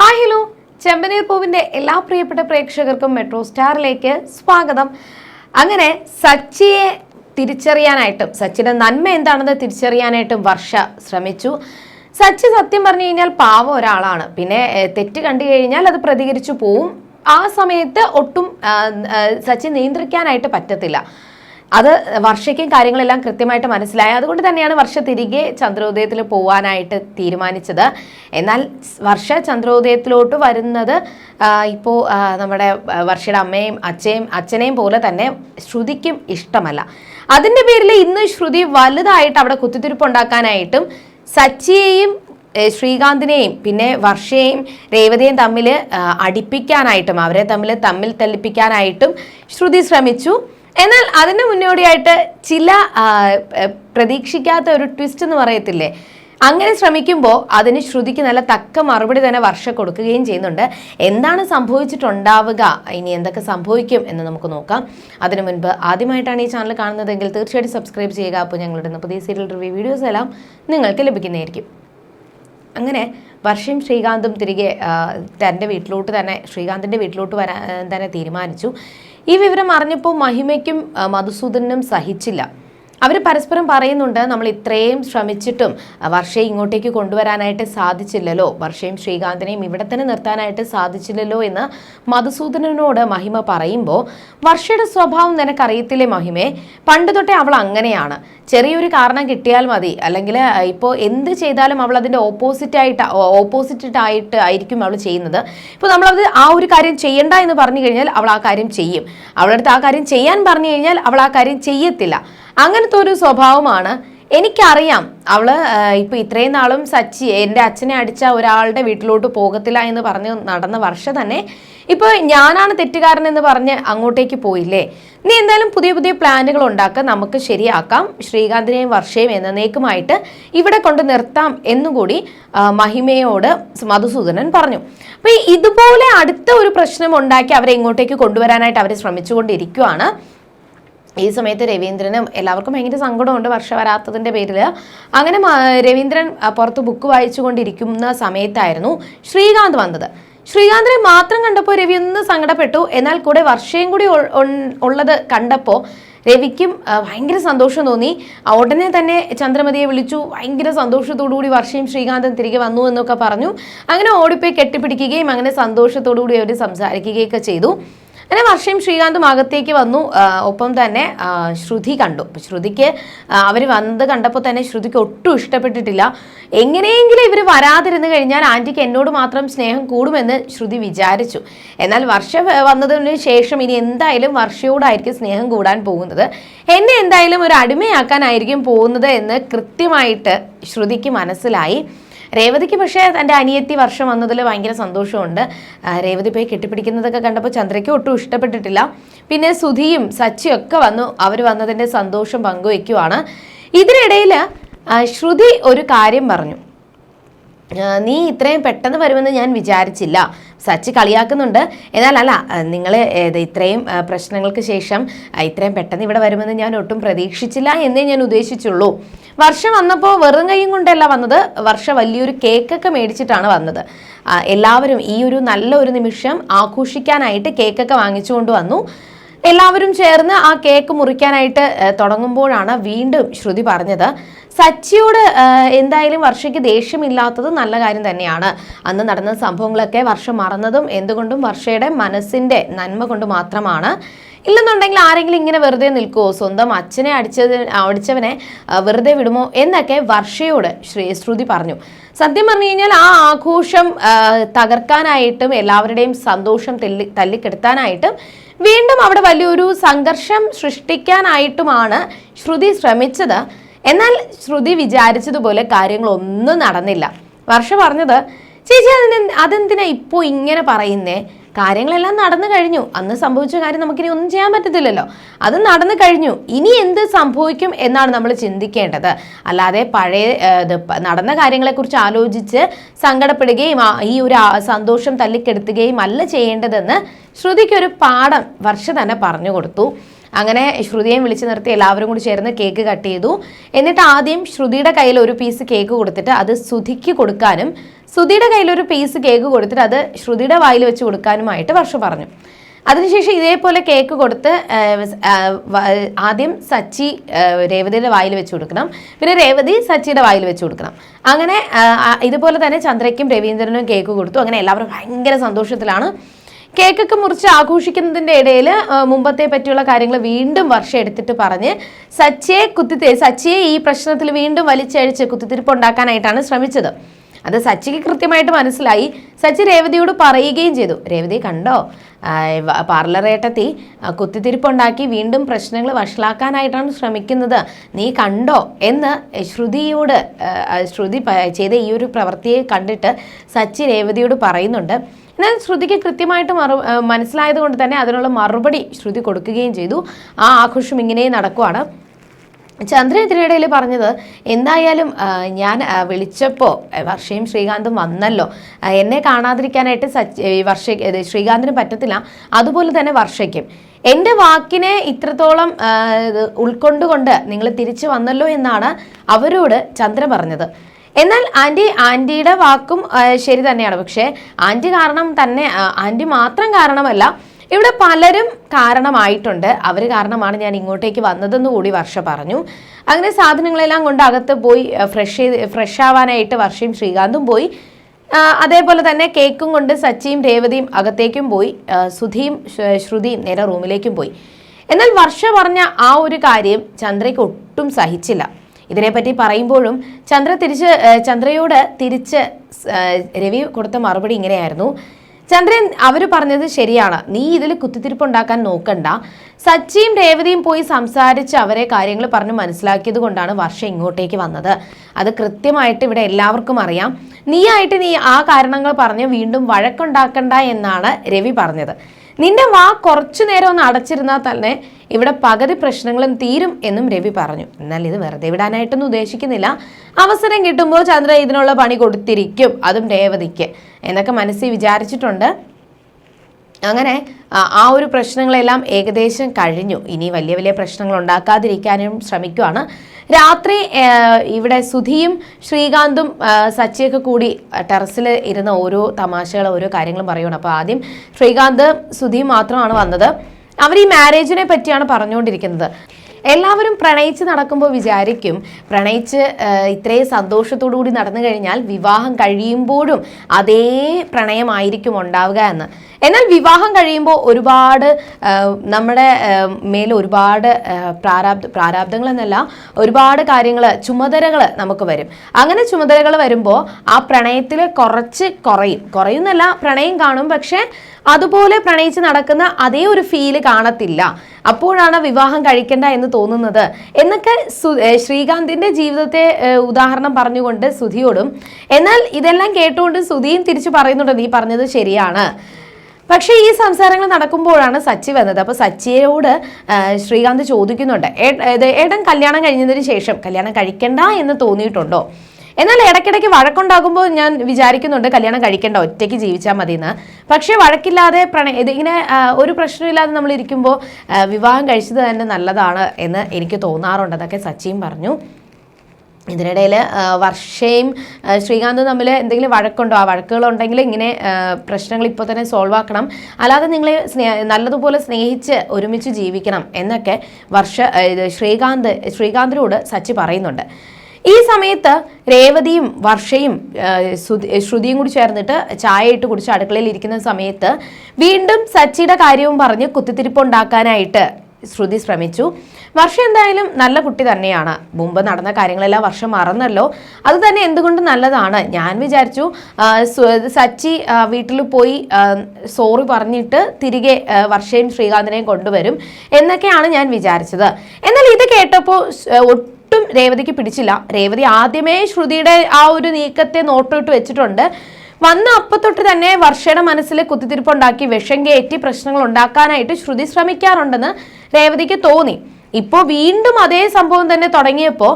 Hi hello. ചെമ്പനീർ പൂവിന്റെ എല്ലാ പ്രിയപ്പെട്ട പ്രേക്ഷകർക്കും മെട്രോ സ്റ്റാറിലേക്ക് സ്വാഗതം. അങ്ങനെ സച്ചിയെ തിരിച്ചറിയാനായിട്ടും സച്ചിന്റെ നന്മ എന്താണെന്ന് തിരിച്ചറിയാനായിട്ടും വർഷ ശ്രമിച്ചു. സച്ചി സത്യം പറഞ്ഞു കഴിഞ്ഞാൽ പാവം ഒരാളാണ്. പിന്നെ തെറ്റ് കണ്ടു കഴിഞ്ഞാൽ അത് പ്രതികരിച്ചു പോവും. ആ സമയത്ത് ഒട്ടും സച്ചി നിയന്ത്രിക്കാനായിട്ട് പറ്റത്തില്ല. അത് വർഷയ്ക്കും കാര്യങ്ങളെല്ലാം കൃത്യമായിട്ട് മനസ്സിലായ. അതുകൊണ്ട് തന്നെയാണ് വർഷ തിരികെ ചന്ദ്രോദയത്തിൽ പോവാനായിട്ട് തീരുമാനിച്ചത്. എന്നാൽ വർഷ ചന്ദ്രോദയത്തിലോട്ട് വരുന്നത് ഇപ്പോൾ നമ്മുടെ വർഷയുടെ അമ്മയും അച്ഛയും അച്ഛനെയും പോലെ തന്നെ ശ്രുതിക്കും ഇഷ്ടമല്ല. അതിന്റെ പേരിൽ ഇന്ന് ശ്രുതി വലുതായിട്ട് അവിടെ കുത്തിത്തിരിപ്പ് ഉണ്ടാക്കാനായിട്ടും സച്ചിയെയും ശ്രീകാന്തിനെയും പിന്നെ വർഷയെയും രേവതിയെയും തമ്മിൽ അടിപ്പിക്കാനായിട്ടും അവരെ തമ്മിൽ തമ്മിൽ തല്ലിപ്പിക്കാനായിട്ടും ശ്രുതി ശ്രമിച്ചു. എന്നാൽ അതിന് മുന്നോടിയായിട്ട് ചില പ്രതീക്ഷിക്കാത്ത ഒരു ട്വിസ്റ്റ് എന്ന് പറയത്തില്ലേ? അങ്ങനെ ശ്രമിക്കുമ്പോൾ അതിന് ശ്രുതിക്ക് നല്ല തക്ക മറുപടി തന്നെ വർഷ കൊടുക്കുകയും ചെയ്യുന്നുണ്ട്. എന്താണ് സംഭവിച്ചിട്ടുണ്ടാവുക? ഇനി എന്തൊക്കെ സംഭവിക്കും എന്ന് നമുക്ക് നോക്കാം. അതിനു മുൻപ് ആദ്യമായിട്ടാണ് ഈ ചാനൽ കാണുന്നതെങ്കിൽ തീർച്ചയായിട്ടും സബ്സ്ക്രൈബ് ചെയ്യുക. അപ്പോൾ ഞങ്ങളുടെ പുതിയ സീരിയൽ റിവ്യൂ വീഡിയോസ് എല്ലാം നിങ്ങൾക്ക് ലഭിക്കുന്നതായിരിക്കും. അങ്ങനെ വർഷം ശ്രീകാന്തും തിരികെ തന്റെ വീട്ടിലോട്ട് തന്നെ ശ്രീകാന്തിന്റെ വീട്ടിലോട്ട് വരാൻ തന്നെ തീരുമാനിച്ചു. ഈ വിവരം അറിഞ്ഞപ്പോൾ മഹിമയ്ക്കും മധുസൂദനും സഹിച്ചില്ല. അവർ പരസ്പരം പറയുന്നുണ്ട് നമ്മൾ ഇത്രയും ശ്രമിച്ചിട്ടും വർഷയെ ഇങ്ങോട്ടേക്ക് കൊണ്ടുവരാനായിട്ട് സാധിച്ചില്ലല്ലോ. വർഷയും ശ്രീകാന്തിനെയും ഇവിടെ തന്നെ നിർത്താനായിട്ട് സാധിച്ചില്ലല്ലോ എന്ന് മധുസൂദനനോട് മഹിമ പറയുമ്പോൾ വർഷയുടെ സ്വഭാവം നിനക്കറിയത്തില്ലേ മഹിമേ? പണ്ട് തൊട്ടേ അവൾ അങ്ങനെയാണ്. ചെറിയൊരു കാരണം കിട്ടിയാൽ മതി. അല്ലെങ്കിൽ ഇപ്പോൾ എന്ത് ചെയ്താലും അവൾ അതിന്റെ ഓപ്പോസിറ്റ് ആയിട്ട് ഓപ്പോസിറ്റ് ആയിട്ട് ആയിരിക്കും അവൾ ചെയ്യുന്നത്. ഇപ്പോൾ നമ്മളത് ആ ഒരു കാര്യം ചെയ്യണ്ട എന്ന് പറഞ്ഞു കഴിഞ്ഞാൽ അവൾ ആ കാര്യം ചെയ്യും. അവളടുത്ത് ആ കാര്യം ചെയ്യാൻ പറഞ്ഞു കഴിഞ്ഞാൽ അവൾ ആ കാര്യം ചെയ്യത്തില്ല. അങ്ങനത്തെ ഒരു സ്വഭാവമാണ്. എനിക്കറിയാം. അവൾ ഇപ്പൊ ഇത്രയും നാളും സച്ചി എന്റെ അച്ഛനെ അടിച്ച ഒരാളുടെ വീട്ടിലോട്ട് പോകത്തില്ല എന്ന് പറഞ്ഞ് നടന്ന വർഷം തന്നെ ഇപ്പൊ ഞാനാണ് തെറ്റുകാരൻ എന്ന് പറഞ്ഞ് അങ്ങോട്ടേക്ക് പോയില്ലേ? നീ എന്തായാലും പുതിയ പുതിയ പ്ലാനുകൾ ഉണ്ടാക്കുക നമുക്ക് ശരിയാക്കാം. ശ്രീകാന്തിനെയും വർഷയും എന്നേക്കുമായിട്ട് ഇവിടെ കൊണ്ട് നിർത്താം എന്നുകൂടി മഹിമയോട് മധുസൂദനൻ പറഞ്ഞു. അപ്പൊ ഇതുപോലെ അടുത്ത ഒരു പ്രശ്നം ഉണ്ടാക്കി അവരെ ഇങ്ങോട്ടേക്ക് കൊണ്ടുവരാനായിട്ട് അവരെ ശ്രമിച്ചുകൊണ്ടിരിക്കുവാണ്. ഈ സമയത്ത് രവീന്ദ്രനും എല്ലാവർക്കും ഭയങ്കര സങ്കടമുണ്ട് വർഷം വരാത്തതിന്റെ പേരിൽ അങ്ങനെ രവീന്ദ്രൻ പുറത്ത് ബുക്ക് വായിച്ചുകൊണ്ടിരിക്കുന്ന സമയത്തായിരുന്നു ശ്രീകാന്ത് വന്നത്. ശ്രീകാന്തിനെ മാത്രം കണ്ടപ്പോൾ രവി ഒന്ന് സങ്കടപ്പെട്ടു. എന്നാൽ കൂടെ വർഷയും കൂടി ഉള്ളത് കണ്ടപ്പോൾ രവിക്കും ഭയങ്കര സന്തോഷം തോന്നി. ഉടനെ തന്നെ ചന്ദ്രമതിയെ വിളിച്ചു. ഭയങ്കര സന്തോഷത്തോടുകൂടി വർഷയും ശ്രീകാന്തൻ തിരികെ വന്നു എന്നൊക്കെ പറഞ്ഞു. അങ്ങനെ ഓടിപ്പോയി കെട്ടിപ്പിടിക്കുകയും അങ്ങനെ സന്തോഷത്തോടുകൂടി അവർ സംസാരിക്കുകയൊക്കെ ചെയ്തു. അങ്ങനെ വർഷയും ശ്രീകാന്തും അകത്തേക്ക് വന്നു. ഒപ്പം തന്നെ ശ്രുതി കണ്ടു. ശ്രുതിക്ക് അവർ വന്നത് കണ്ടപ്പോൾ തന്നെ ശ്രുതിക്ക് ഒട്ടും ഇഷ്ടപ്പെട്ടിട്ടില്ല. എങ്ങനെയെങ്കിലും ഇവർ വരാതിരുന്നു കഴിഞ്ഞാൽ ആന്റിക്ക് എന്നോട് മാത്രം സ്നേഹം കൂടുമെന്ന് ശ്രുതി വിചാരിച്ചു. എന്നാൽ വർഷ വന്നതിന് ശേഷം ഇനി എന്തായാലും വർഷയോടായിരിക്കും സ്നേഹം കൂടാൻ പോകുന്നത്. എന്നെ എന്തായാലും ഒരു അടിമയാക്കാനായിരിക്കും പോകുന്നത് എന്ന് കൃത്യമായിട്ട് ശ്രുതിക്ക് മനസ്സിലായി. രേവതിക്ക് പക്ഷേ തന്റെ അനിയത്തി വർഷം വന്നതിൽ ഭയങ്കര സന്തോഷമുണ്ട്. രേവതി പോയി കെട്ടിപ്പിടിക്കുന്നതൊക്കെ കണ്ടപ്പോൾ ചന്ദ്രയ്ക്ക് ഒട്ടും ഇഷ്ടപ്പെട്ടിട്ടില്ല. പിന്നെ സുധിയും സച്ചിയും ഒക്കെ വന്നു. അവർ വന്നതിന്റെ സന്തോഷം പങ്കുവയ്ക്കുവാണ്. ഇതിനിടയിൽ ശ്രുതി ഒരു കാര്യം പറഞ്ഞു. നീ ഇത്രയും പെട്ടെന്ന് വരുമെന്ന് ഞാൻ വിചാരിച്ചില്ല. സച്ചി കളിയാക്കുന്നുണ്ട്. എന്നാൽ അല്ല നിങ്ങൾ ഇത്രയും പ്രശ്നങ്ങൾക്ക് ശേഷം ഇത്രയും പെട്ടെന്ന് ഇവിടെ വരുമെന്ന് ഞാൻ ഒട്ടും പ്രതീക്ഷിച്ചില്ല എന്നേ ഞാൻ ഉദ്ദേശിച്ചുള്ളൂ. വർഷം വന്നപ്പോൾ വെറും കൈയും കൊണ്ടല്ല വന്നത്. വർഷം വലിയൊരു കേക്കൊക്കെ മേടിച്ചിട്ടാണ് വന്നത്. എല്ലാവരും ഈ ഒരു നല്ല ഒരു നിമിഷം ആഘോഷിക്കാനായിട്ട് കേക്കൊക്കെ വാങ്ങിച്ചുകൊണ്ട് വന്നു. എല്ലാവരും ചേർന്ന് ആ കേക്ക് മുറിക്കാനായിട്ട് തുടങ്ങുമ്പോഴാണ് വീണ്ടും ശ്രുതി പറഞ്ഞത്. സച്ചിയോട് എന്തായാലും വർഷയ്ക്ക് ദേഷ്യമില്ലാത്തത് നല്ല കാര്യം തന്നെയാണ്. അന്ന് നടന്ന സംഭവങ്ങളൊക്കെ വർഷം മറന്നതും എന്തുകൊണ്ടും വർഷയുടെ മനസ്സിന്റെ നന്മ കൊണ്ട് മാത്രമാണ്. ഇല്ലെന്നുണ്ടെങ്കിൽ ആരെങ്കിലും ഇങ്ങനെ വെറുതെ നിൽക്കുമോ സ്വന്തം അച്ഛനെ അടിച്ചത് അടിച്ചവനെ വെറുതെ വിടുമോ? എന്നൊക്കെ വർഷയോട് ശ്രീശ്രുതി പറഞ്ഞു. സത്യം പറഞ്ഞു കഴിഞ്ഞാൽ ആ ആഘോഷം തകർക്കാനായിട്ടും എല്ലാവരുടെയും സന്തോഷം തെല്ലി തല്ലിക്കെടുത്താനായിട്ടും വീണ്ടും അവിടെ വലിയൊരു സംഘർഷം സൃഷ്ടിക്കാനായിട്ടുമാണ് ശ്രുതി ശ്രമിച്ചത്. എന്നാൽ ശ്രുതി വിചാരിച്ചതുപോലെ കാര്യങ്ങളൊന്നും നടന്നില്ല. വർഷ പറഞ്ഞത് ചേച്ചി അതിന് അതെന്തിനാ ഇപ്പോൾ ഇങ്ങനെ പറയുന്നേ? കാര്യങ്ങളെല്ലാം നടന്നു കഴിഞ്ഞു. അന്ന് സംഭവിച്ച കാര്യം നമുക്കിനി ഒന്നും ചെയ്യാൻ പറ്റത്തില്ലല്ലോ. അത് നടന്നു കഴിഞ്ഞു. ഇനി എന്ത് സംഭവിക്കും എന്നാണ് നമ്മൾ ചിന്തിക്കേണ്ടത്. അല്ലാതെ പഴയ നടന്ന കാര്യങ്ങളെക്കുറിച്ച് ആലോചിച്ച് സങ്കടപ്പെടുകയും ഈ ഒരു സന്തോഷം തല്ലിക്കെടുത്തുകയും അല്ല ചെയ്യേണ്ടതെന്ന് ശ്രുതിക്കൊരു പാഠം വർഷ തന്നെ പറഞ്ഞു കൊടുത്തു. അങ്ങനെ ശ്രുതിയെ വിളിച്ചു നിർത്തി എല്ലാവരും കൂടി ചേർന്ന് കേക്ക് കട്ട് ചെയ്തു. എന്നിട്ട് ആദ്യം ശ്രുതിയുടെ കയ്യിൽ ഒരു പീസ് കേക്ക് കൊടുത്തിട്ട് അത് സുധിക്ക് കൊടുക്കാനും സുധിയുടെ കയ്യിൽ ഒരു പീസ് കേക്ക് കൊടുത്തിട്ട് അത് ശ്രുതിയുടെ വായിൽ വെച്ച് കൊടുക്കാനുമായിട്ട് വർഷ പറഞ്ഞു. അതിനുശേഷം ഇതേപോലെ കേക്ക് കൊടുത്ത് ആദ്യം സച്ചി രേവതിയുടെ വായിൽ വെച്ച് കൊടുക്കണം. പിന്നെ രേവതി സച്ചിയുടെ വായിൽ വെച്ച് കൊടുക്കണം. അങ്ങനെ ഇതുപോലെ തന്നെ ചന്ദ്രയ്ക്കും രവീന്ദ്രനും കേക്ക് കൊടുത്തു. അങ്ങനെ എല്ലാവരും ഭയങ്കര സന്തോഷത്തിലാണ്. കേക്കൊക്കെ മുറിച്ച് ആഘോഷിക്കുന്നതിന്റെ ഇടയിൽ മുമ്പത്തെ പറ്റിയുള്ള കാര്യങ്ങൾ വീണ്ടും വർഷം എടുത്തിട്ട് പറഞ്ഞ് സച്ചിയെ കുത്തിത്തി സച്ചിയെ ഈ പ്രശ്നത്തിൽ വീണ്ടും വലിച്ചഴിച്ച് കുത്തിത്തിരിപ്പ് ഉണ്ടാക്കാനായിട്ടാണ് ശ്രമിച്ചത്. അത് സച്ചിക്ക് കൃത്യമായിട്ട് മനസ്സിലായി. സച്ചി രേവതിയോട് പറയുകയും ചെയ്തു. രേവതി കണ്ടോ? പാർലറേട്ടത്തി കുത്തിത്തിരിപ്പുണ്ടാക്കി വീണ്ടും പ്രശ്നങ്ങൾ വഷളാക്കാനായിട്ടാണ് ശ്രമിക്കുന്നത്. നീ കണ്ടോ? എന്ന് ശ്രുതിയോട് ശ്രുതി ചെയ്ത ഈ ഒരു പ്രവൃത്തിയെ കണ്ടിട്ട് സച്ചി രേവതിയോട് പറയുന്നുണ്ട്. എന്നാൽ ശ്രുതിക്ക് കൃത്യമായിട്ട് മറു മനസ്സിലായത് കൊണ്ട് തന്നെ അതിനുള്ള മറുപടി ശ്രുതി കൊടുക്കുകയും ചെയ്തു. ആ ആഘോഷം ഇങ്ങനെ നടക്കുവാണ്. ചന്ദ്രൻ ഇതിനിടയിൽ പറഞ്ഞത് എന്തായാലും ഞാൻ വിളിച്ചപ്പോൾ വർഷയും ശ്രീകാന്തും വന്നല്ലോ. എന്നെ കാണാതിരിക്കാനായിട്ട് സച്ച് വർഷ ശ്രീകാന്തിന് പറ്റത്തില്ല. അതുപോലെ തന്നെ വർഷയ്ക്കും. എന്റെ വാക്കിനെ ഇത്രത്തോളം ഉൾക്കൊണ്ടുകൊണ്ട് നിങ്ങൾ തിരിച്ചു വന്നല്ലോ എന്നാണ് അവരോട് ചന്ദ്രൻ പറഞ്ഞത്. എന്നാൽ ആന്റി ആന്റിയുടെ വാക്കും ശരി തന്നെയാണ്. പക്ഷേ ആന്റി കാരണം തന്നെ ആന്റി മാത്രം കാരണമല്ല ഇവിടെ പലരും കാരണമായിട്ടുണ്ട്. അവർ കാരണമാണ് ഞാൻ ഇങ്ങോട്ടേക്ക് വന്നതെന്ന് കൂടി വർഷ പറഞ്ഞു. അങ്ങനെ സാധനങ്ങളെല്ലാം കൊണ്ട് അകത്ത് പോയി ഫ്രഷ് ചെയ്ത് ഫ്രഷ് ആവാനായിട്ട് വർഷയും ശ്രീകാന്തും പോയി. അതേപോലെ തന്നെ കേക്കും കൊണ്ട് സച്ചിയും രേവതിയും അകത്തേക്കും പോയി. സുധിയും ശ്രുതിയും നേരെ റൂമിലേക്കും പോയി. എന്നാൽ വർഷ പറഞ്ഞ ആ ഒരു കാര്യം ചന്ദ്രയ്ക്ക് ഒട്ടും സഹിച്ചില്ല. ഇതിനെപ്പറ്റി പറയുമ്പോഴും ചന്ദ്ര തിരിച്ച് ചന്ദ്രയോട് തിരിച്ച് രവി കൊടുത്ത മറുപടി ഇങ്ങനെയായിരുന്നു. ചന്ദ്രൻ അവർ പറഞ്ഞത് ശരിയാണ്. നീ ഇതിൽ കുത്തിത്തിരിപ്പ് ഉണ്ടാക്കാൻ നോക്കണ്ട. സച്ചിയും രേവതിയും പോയി സംസാരിച്ച് അവരെ കാര്യങ്ങൾ പറഞ്ഞ് മനസ്സിലാക്കിയത് കൊണ്ടാണ് വർഷ ഇങ്ങോട്ടേക്ക് വന്നത്. അത് കൃത്യമായിട്ട് ഇവിടെ എല്ലാവർക്കും അറിയാം. നീയായിട്ട് നീ ആ കാരണങ്ങൾ പറഞ്ഞ് വീണ്ടും വഴക്കുണ്ടാക്കണ്ട എന്നാണ് രവി പറഞ്ഞത്. നിന്റെ വാ കുറച്ചു നേരം ഒന്ന് അടച്ചിരുന്നാൽ തന്നെ ഇവിടെ പകുതി പ്രശ്നങ്ങളും തീരും എന്നും രവി പറഞ്ഞു. എന്നാൽ ഇത് വെറുതെ വിടാനായിട്ടൊന്നും ഉദ്ദേശിക്കുന്നില്ല. അവസരം കിട്ടുമ്പോൾ ചന്ദ്ര ഇതിനുള്ള പണി കൊടുത്തിരിക്കും. അതും രേവതിക്ക്. എന്നൊക്കെ മനസ്സിൽ വിചാരിച്ചിട്ടുണ്ട്. അങ്ങനെ ആ, ഒരു പ്രശ്നങ്ങളെല്ലാം ഏകദേശം കഴിഞ്ഞു. ഇനി വലിയ വലിയ പ്രശ്നങ്ങൾ ഉണ്ടാക്കാതിരിക്കാനും ശ്രമിക്കുവാണ്. രാത്രി ഇവിടെ സുധിയും ശ്രീകാന്തും സച്ചിയൊക്കെ കൂടി ടെറസിൽ ഇരുന്ന ഓരോ തമാശകൾ ഓരോ കാര്യങ്ങളും പറയുകയാണ് അപ്പോൾ ആദ്യം ശ്രീകാന്ത് സുധിയും മാത്രമാണ് വന്നത്. അവർ ഈ മാരേജിനെ പറ്റിയാണ് പറഞ്ഞുകൊണ്ടിരിക്കുന്നത്. എല്ലാവരും പ്രണയിച്ച് നടക്കുമ്പോൾ വിചാരിക്കും. പ്രണയിച്ച് ഇത്രയും സന്തോഷത്തോടു കൂടി നടന്നു കഴിഞ്ഞാൽ വിവാഹം കഴിയുമ്പോഴും അതേ പ്രണയമായിരിക്കും ഉണ്ടാവുക എന്ന്. എന്നാൽ വിവാഹം കഴിയുമ്പോൾ ഒരുപാട് നമ്മുടെ മേലെ ഒരുപാട് പ്രാരാബ് പ്രാരാബ്ദ പ്രാരാബ്ദങ്ങൾ എന്നല്ല ഒരുപാട് കാര്യങ്ങൾ ചുമതലകൾ നമുക്ക് വരും. അങ്ങനെ ചുമതലകൾ വരുമ്പോൾ ആ പ്രണയത്തിൽ കുറച്ച് കുറയും. കുറയുന്നല്ല പ്രണയം കാണും പക്ഷേ അതുപോലെ പ്രണയിച്ച് നടക്കുന്ന അതേ ഒരു ഫീൽ കാണത്തില്ല. അപ്പോഴാണ് വിവാഹം കഴിക്കേണ്ട എന്ന് തോന്നുന്നത്. എന്നൊക്കെ ശ്രീകാന്തിന്റെ ജീവിതത്തെ ഉദാഹരണം പറഞ്ഞുകൊണ്ട് സുധിയോടും എന്നാൽ ഇതെല്ലാം കേട്ടുകൊണ്ട് സുധിയും തിരിച്ചു പറയുന്നുണ്ട് നീ പറഞ്ഞത് ശരിയാണ്. പക്ഷേ ഈ സംസാരങ്ങൾ നടക്കുമ്പോഴാണ് സച്ചി വന്നത്. അപ്പോൾ സച്ചിയോട് ശ്രീകാന്ത് ചോദിക്കുന്നുണ്ട് "ഏ- ഏട്ടൻ കല്യാണം കഴിഞ്ഞതിന് ശേഷം കല്യാണം കഴിക്കണ്ട എന്ന് തോന്നിയിട്ടുണ്ടോ? എന്നാൽ ഇടയ്ക്കിടയ്ക്ക് വഴക്കുണ്ടാകുമ്പോൾ ഞാൻ വിചാരിക്കുന്നുണ്ട് കല്യാണം കഴിക്കേണ്ട ഒറ്റയ്ക്ക് ജീവിച്ചാൽ മതി എന്ന് പക്ഷേ വഴക്കില്ലാതെ പ്രണയ ഇതിങ്ങനെ ഒരു പ്രശ്നമില്ലാതെ നമ്മൾ ഇരിക്കുമ്പോൾ വിവാഹം കഴിച്ചത് തന്നെ നല്ലതാണ് എന്ന് എനിക്ക് തോന്നാറുണ്ട്. അതൊക്കെ സച്ചിയും പറഞ്ഞു. ഇതിനിടയിൽ വർഷയും ശ്രീകാന്തും തമ്മിൽ എന്തെങ്കിലും വഴക്കുണ്ടോ? ആ വഴക്കുകളുണ്ടെങ്കിൽ ഇങ്ങനെ പ്രശ്നങ്ങൾ ഇപ്പോൾ തന്നെ സോൾവ് ആക്കണം. അല്ലാതെ നിങ്ങളെ സ്നേ നല്ലതുപോലെ സ്നേഹിച്ച് ഒരുമിച്ച് ജീവിക്കണം എന്നൊക്കെ വർഷ ശ്രീകാന്ത് ശ്രീകാന്തിനോട് സച്ചി പറയുന്നുണ്ട്. ഈ സമയത്ത് രേവതിയും വർഷയും ശ്രുതിയും കൂടി ചേർന്നിട്ട് ചായ ഇട്ട് കുടിച്ച് അടുക്കളയിൽ ഇരിക്കുന്ന സമയത്ത് വീണ്ടും സച്ചിയുടെ കാര്യവും പറഞ്ഞ് കുത്തിത്തിരിപ്പുണ്ടാക്കാനായിട്ട് ശ്രുതി ശ്രമിച്ചു. വർഷം എന്തായാലും നല്ല കുട്ടി തന്നെയാണ്. മുമ്പ് നടന്ന കാര്യങ്ങളെല്ലാം വർഷം മറന്നല്ലോ. അത് തന്നെ എന്തുകൊണ്ട് നല്ലതാണ്? ഞാൻ വിചാരിച്ചു സച്ചി വീട്ടിൽ പോയി സോറി പറഞ്ഞിട്ട് തിരികെ വർഷയും ശ്രീകാന്തിനെയും കൊണ്ടുവരും എന്നൊക്കെയാണ് ഞാൻ വിചാരിച്ചത്. എന്നാൽ ഇത് കേട്ടപ്പോൾ ഒട്ടും രേവതിക്ക് പിടിച്ചില്ല. രേവതി ആദ്യമേ ശ്രുതിയുടെ ആ ഒരു നീക്കത്തെ നോട്ടിട്ട് വെച്ചിട്ടുണ്ട്. വന്ന അപ്പത്തൊട്ട് തന്നെ വർഷയുടെ മനസ്സിൽ കുത്തിത്തിരിപ്പുണ്ടാക്കി വിഷം കയറ്റി പ്രശ്നങ്ങൾ ഉണ്ടാക്കാനായിട്ട് ശ്രുതി ശ്രമിക്കാറുണ്ടെന്ന് രേവതിക്ക് തോന്നി. ഇപ്പോൾ വീണ്ടും അതേ സംഭവം തന്നെ തുടങ്ങിയപ്പോൾ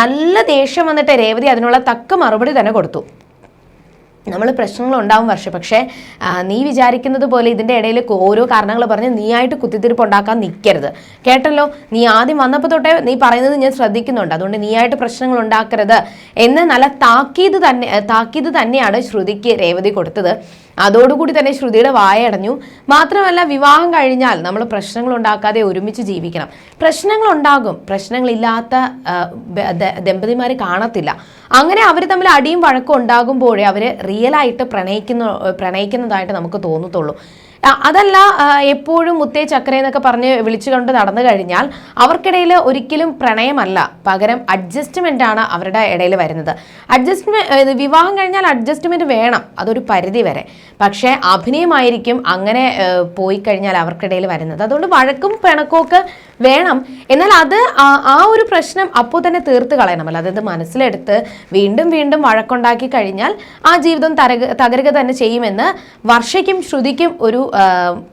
നല്ല ദേഷ്യം വന്നിട്ട് രേവതി അതിനുള്ള തക്ക മറുപടി തന്നെ കൊടുത്തു. നമ്മൾ പ്രശ്നങ്ങൾ ഉണ്ടാവും വർഷം. പക്ഷേ നീ വിചാരിക്കുന്നത് പോലെ ഇതിന്റെ ഇടയിൽ ഓരോ കാരണങ്ങൾ പറഞ്ഞ് നീയായിട്ട് കുത്തിത്തിരിപ്പ് ഉണ്ടാക്കാൻ നിൽക്കരുത് കേട്ടല്ലോ? നീ ആദ്യം വന്നപ്പോൾ തൊട്ടേ നീ പറയുന്നത് ഞാൻ ശ്രദ്ധിക്കുന്നുണ്ട്. അതുകൊണ്ട് നീയായിട്ട് പ്രശ്നങ്ങൾ ഉണ്ടാക്കരുത്. എന്ന് നല്ല താക്കീത് തന്നെ താക്കീത് തന്നെയാണ് ശ്രുതിക്ക് രേവതി കൊടുത്തത്. അതോടുകൂടി തന്നെ ശ്രുതിയുടെ വായടഞ്ഞു മാത്രമല്ല വിവാഹം കഴിഞ്ഞാൽ നമ്മൾ പ്രശ്നങ്ങൾ ഉണ്ടാക്കാതെ ഒരുമിച്ച് ജീവിക്കണം. പ്രശ്നങ്ങൾ ഉണ്ടാകും. പ്രശ്നങ്ങളില്ലാത്ത ദമ്പതിമാരെ കാണത്തില്ല. അങ്ങനെ അവർ തമ്മിൽ അടിയും വഴക്കും ഉണ്ടാകുമ്പോഴേ അവർ റിയലായിട്ട് പ്രണയിക്കുന്ന പ്രണയിക്കുന്നതായിട്ട് നമുക്ക് തോന്നത്തുള്ളൂ. അതല്ല എപ്പോഴും മുത്തേ ചക്കര എന്നൊക്കെ പറഞ്ഞ് വിളിച്ചു കൊണ്ട് നടന്നു കഴിഞ്ഞാൽ അവർക്കിടയിൽ ഒരിക്കലും പ്രണയമല്ല. പകരം അഡ്ജസ്റ്റ്മെന്റ് ആണ് അവരുടെ ഇടയിൽ വരുന്നത്. അഡ്ജസ്റ്റ്മെന്റ് വിവാഹം കഴിഞ്ഞാൽ അഡ്ജസ്റ്റ്മെന്റ് വേണം. അതൊരു പരിധി വരെ. പക്ഷേ അഭിനയമായിരിക്കും അങ്ങനെ പോയി കഴിഞ്ഞാൽ അവർക്കിടയിൽ വരുന്നത്. അതുകൊണ്ട് വഴക്കും പിണക്കും ഒക്കെ വേണം. എന്നാൽ അത് ആ- ഒരു പ്രശ്നം അപ്പോൾ തന്നെ തീർത്ത് കളയണമല്ല അതായത് മനസ്സിലെടുത്ത് വീണ്ടും വീണ്ടും വഴക്കുണ്ടാക്കി കഴിഞ്ഞാൽ ആ ജീവിതം തരക തകരുക തന്നെ ചെയ്യുമെന്ന് വർഷയ്ക്കും ശ്രുതിക്കും ഒരു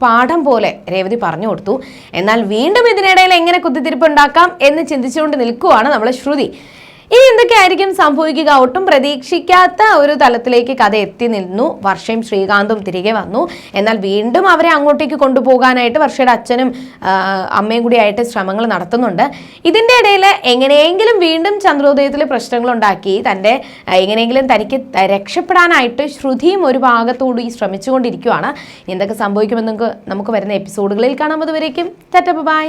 പാഠം പോലെ രേവതി പറഞ്ഞു കൊടുത്തു. എന്നാൽ വീണ്ടും ഇതിനിടയിൽ എങ്ങനെ കുത്തിത്തിരിപ്പ് ഉണ്ടാക്കാം എന്ന് ചിന്തിച്ചുകൊണ്ട് നിൽക്കുവാണ് നമ്മൾ ശ്രുതി. ഇനി എന്തൊക്കെയായിരിക്കും സംഭവിക്കുക? ഒട്ടും പ്രതീക്ഷിക്കാത്ത ഒരു തലത്തിലേക്ക് കഥ എത്തി നിന്നു. വർഷയും ശ്രീകാന്തും തിരികെ വന്നു. എന്നാൽ വീണ്ടും അവരെ അങ്ങോട്ടേക്ക് കൊണ്ടുപോകാനായിട്ട് വർഷയുടെ അച്ഛനും അമ്മയും കൂടി ആയിട്ട് ശ്രമങ്ങൾ നടത്തുന്നുണ്ട്. ഇതിന്റെ ഇടയിൽ എങ്ങനെയെങ്കിലും വീണ്ടും ചന്ദ്രോദയത്തിൽ പ്രശ്നങ്ങൾ ഉണ്ടാക്കി തന്റെ എങ്ങനെയെങ്കിലും തനിക്ക് രക്ഷപ്പെടാനായിട്ട് ശ്രുതിയും ഒരു ഭാഗത്തോടി ശ്രമിച്ചുകൊണ്ടിരിക്കുകയാണ് എന്തൊക്കെ സംഭവിക്കുമെന്ന് നമുക്ക് വരുന്ന എപ്പിസോഡുകളിൽ കാണാം. അതുവരേക്കും ബൈ.